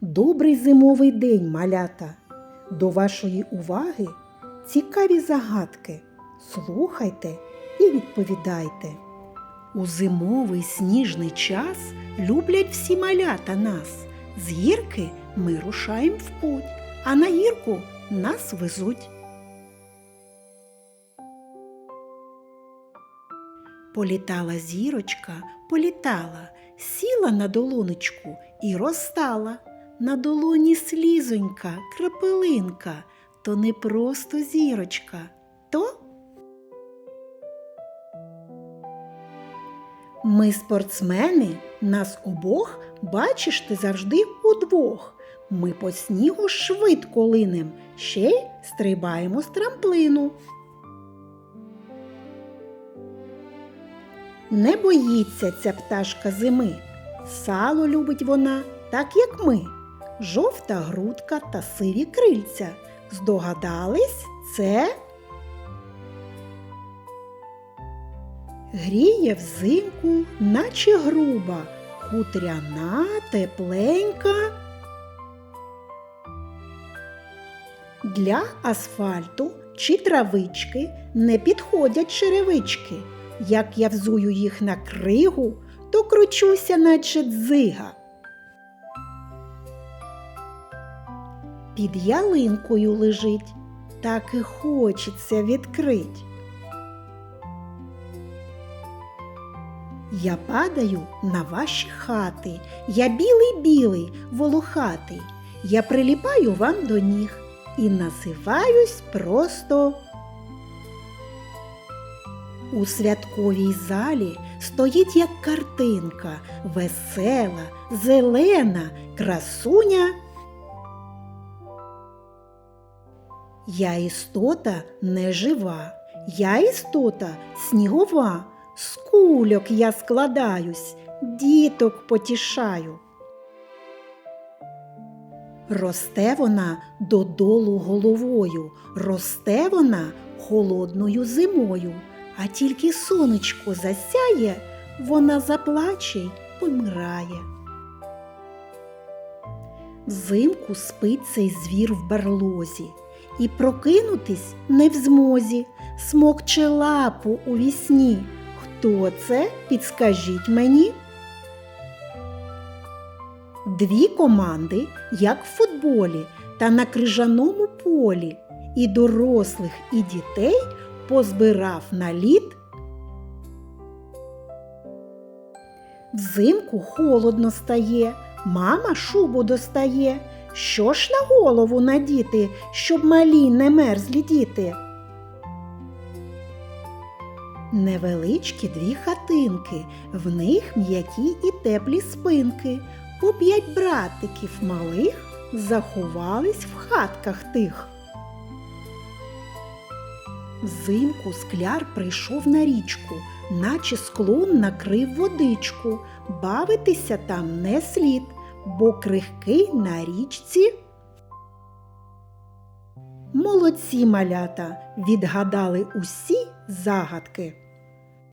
Добрий зимовий день, малята! До вашої уваги цікаві загадки. Слухайте і відповідайте. У зимовий сніжний час люблять всі малята нас. З гірки ми рушаємо в путь, а на гірку нас везуть. Політала зірочка, політала, сіла на долонечку і розстала. На долоні слізонька, крапелинка, то не просто зірочка, то ми спортсмени, нас обох бачиш ти завжди удвох. Ми по снігу швидко линем, ще й стрибаємо з трамплину. Не боїться ця пташка зими. Сало любить вона, так як ми. Жовта грудка та сиві крильця. Здогадались, це гріє взимку, наче груба, хутряна, тепленька. Для асфальту чи травички не підходять черевички. Як я взую їх на кригу, то кручуся, наче дзига. Під ялинкою лежить, так і хочеться відкрить. Я падаю на ваші хати, я білий-білий, волохатий. Я приліпаю вам до ніг і називаюсь просто. У святковій залі стоїть як картинка, весела, зелена, красуня. Я істота не жива, я істота снігова, з кульок я складаюсь, діток потішаю. Росте вона додолу головою, росте вона холодною зимою, а тільки сонечко засяє, вона заплаче й помирає. Взимку спить цей звір в берлозі, і прокинутись не в змозі, смокче лапу у вісні. Хто це? Підскажіть мені. Дві команди, як в футболі та на крижаному полі, і дорослих, і дітей позбирав на лід. Взимку холодно стає, мама шубу достає. Що ж на голову надіти, щоб малі не мерзлі діти? Невеличкі дві хатинки, в них м'які і теплі спинки. По п'ять братиків малих заховались в хатках тих. Взимку скляр прийшов на річку, наче склон накрив водичку. Бавитися там не слід, бо крихкий на річці. Молодці малята відгадали усі загадки.